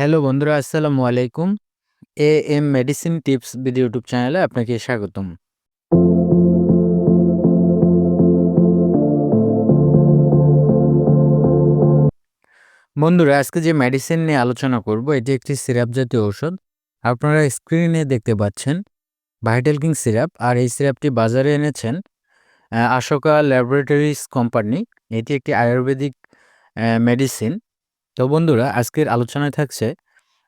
Hello বন্ধুরা, আসসালামু আলাইকুম। A M medicine tips video YouTube চ্যানেলে আপনাকে স্বাগতম। বন্ধুরা, আজকে যে মেডিসিন নিয়ে আলোচনা করব, এটি একটি সিরাপ জাতীয় ঔষধ। আপনারা স্ক্রিনে দেখতে পাচ্ছেন ভাইটাল কিং সিরাপ আর এই সিরাপটি বাজারে এনেছেন আশোকা ল্যাবরেটরিজ কোম্পানি এটি একটি আয়ুর্বেদিক মেডিসিন তো বন্ধুরা, আজকের আলোচনায় থাকছে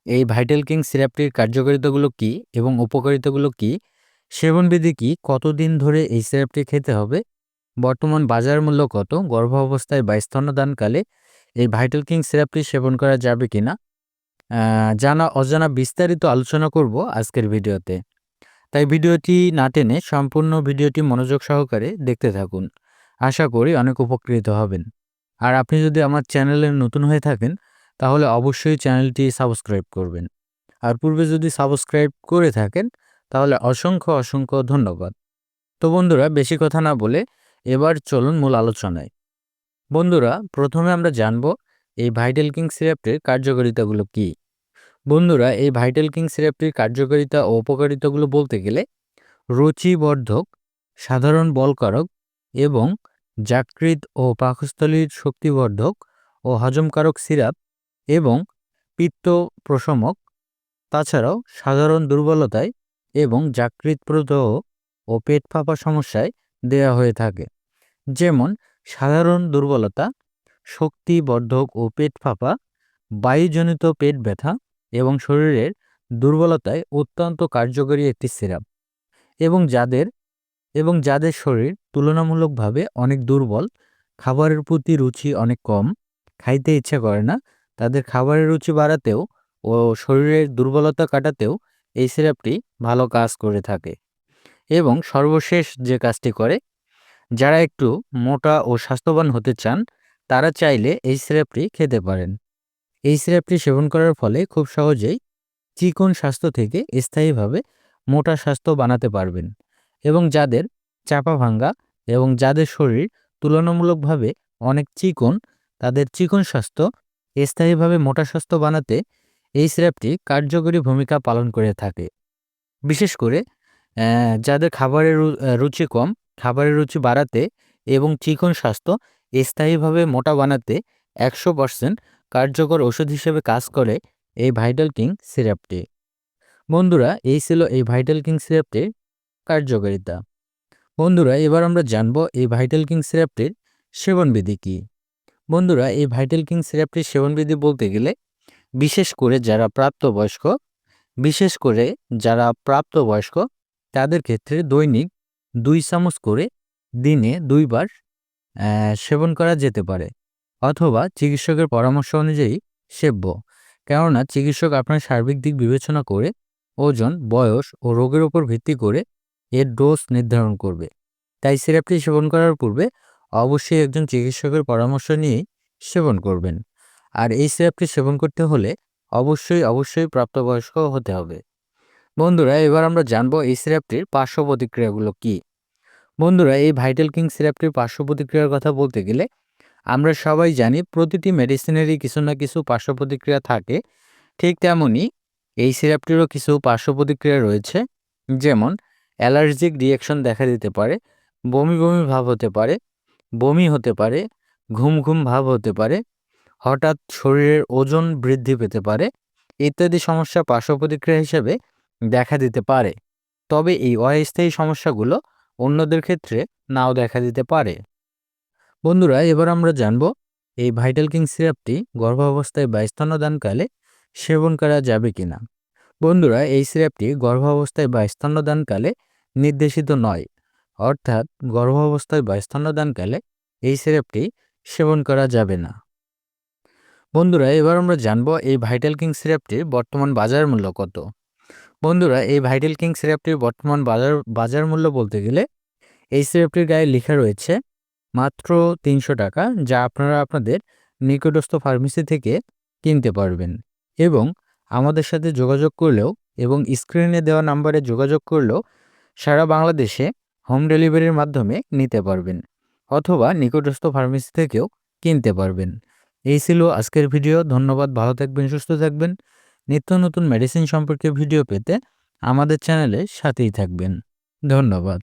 এই ভাইটাল কিং সিরাপটির কার্যকারিতাগুলো কি এবং উপকারিতাগুলো কি? সেবনবিধি কি? কতদিন ধরে এই সিরাপটি খেতে হবে? বর্তমান বাজার মূল্য কত? গর্ভাবস্থায় বা স্তন্যদানকালে এই ভাইটাল কিং সিরাপটি সেবন করা যাবে কি না? জানা, অজানা বিস্তারিত আলোচনা করব আজকের ভিডিওতে। তাই ভিডিওটি না টেনে সম্পূর্ণ ভিডিওটি মনোযোগ সহকারে দেখতে থাকুন। আশা করি অনেক উপকৃত হবেন। আর আপনি যদি আমার চ্যানেলে নতুন হয়ে থাকেন, তাহলে অবশ্যই চ্যানেলটি সাবস্ক্রাইব করবেন। আর পূর্বে যদি সাবস্ক্রাইব করে থাকেন, তাহলে অসংখ্য অসংখ্য ধন্যবাদ। তো বন্ধুরা, বেশি কথা না বলে এবার চলুন মূল আলোচনায়। বন্ধুরা, প্রথমে আমরা জানব এই ভাইটাল কিং সিরাপটির কার্যকারিতাগুলো কি? বন্ধুরা, এই ভাইটাল কিং সিরাপটির কার্যকারিতা ও উপকারিতাগুলো বলতে গেলে রুচিবর্ধক, সাধারণ বলকারক এবং যকৃৎ ও পাকস্থলীর শক্তিবর্ধক ও হজমকারক সিরাপ এবং পিত্ত প্রশমক তাছাড়াও সাধারণ দুর্বলতায় এবং যকৃৎ প্রদাহ ও পেট ফাঁপা সমস্যায় দেয়া হয়ে থাকে। যেমন, সাধারণ দুর্বলতা, শক্তিবর্ধক ও পেট ফাঁপা, বায়ুজনিত পেট ব্যথা এবং শরীরের দুর্বলতায় অত্যন্ত কার্যকরী একটি সিরাপ। এবং যাদের এবং যাদের শরীর তুলনামূলকভাবে অনেক দুর্বল, খাবারের প্রতি রুচি অনেক কম, খাইতে ইচ্ছা করে না, তাদের খাবারের রুচি বাড়াতেও ও শরীরের দুর্বলতা কাটাতেও এই সিরাপটি ভালো কাজ করে থাকে। এবং সর্বশেষ যে কাজটি করে, যারা একটু মোটা ও স্বাস্থ্যবান হতে চান, তারা চাইলে এই সিরাপটি খেতে পারেন। এই সিরাপটি সেবন করার ফলে খুব সহজেই চিকন স্বাস্থ্য থেকে স্থায়ীভাবে মোটা স্বাস্থ্য বানাতে পারবেন। এবং যাদের চাপা ভাঙ্গা এবং যাদের শরীর তুলনামূলকভাবে অনেক চিকন, তাদের চিকন স্বাস্থ্য, স্থায়ীভাবে মোটা স্বাস্থ্য বানাতে এই সিরাপটি কার্যকরী ভূমিকা পালন করে থাকে। বিশেষ করে যাদের খাবারের রুচি কম, খাবারের রুচি বাড়াতে এবং চিকন স্বাস্থ্য, স্থায়ীভাবে মোটা বানাতে একশো পার্সেন্ট কার্যকর ওষুধ হিসেবে কাজ করে এই ভাইটাল কিং সিরাপটি। বন্ধুরা, এই ছিল এই ভাইটাল কিং সিরাপটির কার্যকারিতা। বন্ধুরা, এবার আমরা জানব এই ভাইটাল কিং সিরাপটির সেবনবিধি কী। বন্ধুরা, এই ভাইটাল কিং সিরাপটির সেবনবিধি বলতে গেলে বিশেষ করে যারা প্রাপ্তবয়স্ক, বিশেষ করে যারা প্রাপ্তবয়স্ক, তাদের ক্ষেত্রে দৈনিক দুই চামচ করে দিনে দুইবার সেবন করা যেতে পারে অথবা চিকিৎসকের পরামর্শ অনুযায়ী সেব্য। কেননা, চিকিৎসক আপনার সার্বিক দিক বিবেচনা করে ওজন, বয়স ও রোগের উপর ভিত্তি করে এর ডোজ নির্ধারণ করবে। তাই সিরাপটি সেবন করার পূর্বে অবশ্যই একজন চিকিৎসকের পরামর্শ নিয়েই সেবন করবেন। আর এই সিরাপটি সেবন করতে হলে অবশ্যই অবশ্যই প্রাপ্তবয়স্ক হতে হবে। বন্ধুরা, এবার আমরা জানব এই সিরাপটির পার্শ্ব প্রতিক্রিয়াগুলো কী। বন্ধুরা, এই ভাইটাল কিং সিরাপটির পার্শ্ব প্রতিক্রিয়ার কথা বলতে গেলে আমরা সবাই জানি প্রতিটি মেডিসিনেরই কিছু না কিছু পার্শ্ব প্রতিক্রিয়া থাকে। ঠিক তেমনই এই সিরাপটিরও কিছু পার্শ্ব প্রতিক্রিয়া রয়েছে। যেমন অ্যালার্জিক রিয়াকশন দেখা দিতে পারে, বমি বমি ভাব হতে পারে, বমি হতে পারে, ঘুম ঘুম ভাব হতে পারে, হঠাৎ শরীরের ওজন বৃদ্ধি পেতে পারে ইত্যাদি সমস্যা পার্শ্ব প্রতিক্রিয়া হিসেবে দেখা দিতে পারে। তবে এই অস্থায়ী সমস্যাগুলো অন্যদের ক্ষেত্রে নাও দেখা দিতে পারে। বন্ধুরা, এবার আমরা জানব এই ভাইটাল কিং সিরাপটি গর্ভাবস্থায় বা স্তন্যদানকালে সেবন করা যাবে কিনা। বন্ধুরা, এই সিরাপটি গর্ভাবস্থায় বা স্তন্যদানকালে নির্দেশিত নয়। অর্থাৎ গর্ভাবস্থায় বা স্তন্যদানকালে এই সিরাপটি সেবন করা যাবে না। বন্ধুরা, এবার আমরা জানব এই ভাইটাল কিং সিরাপটির বর্তমান বাজার মূল্য কত। বন্ধুরা, এই ভাইটাল কিং সিরাপটির বর্তমান বাজার বাজার মূল্য বলতে গেলে এই সিরাপটির গায়ে লেখা রয়েছে মাত্র তিনশো টাকা, যা আপনারা আপনাদের নিকটস্থ ফার্মেসি থেকে কিনতে পারবেন। এবং আমাদের সাথে যোগাযোগ করলেও এবং স্ক্রিনে দেওয়া নাম্বারে যোগাযোগ করলেও সারা বাংলাদেশে হোম ডেলিভারির মাধ্যমে নিতে পারবেন অথবা নিকটস্থ ফার্মেসি থেকেও কিনতে পারবেন। এই ছিল আজকের ভিডিও, ধন্যবাদ, ভালো থাকবেন, সুস্থ থাকবেন। নিত্য নতুন মেডিসিন সম্পর্কে ভিডিও পেতে আমাদের চ্যানেলে সাথেই থাকবেন। ধন্যবাদ।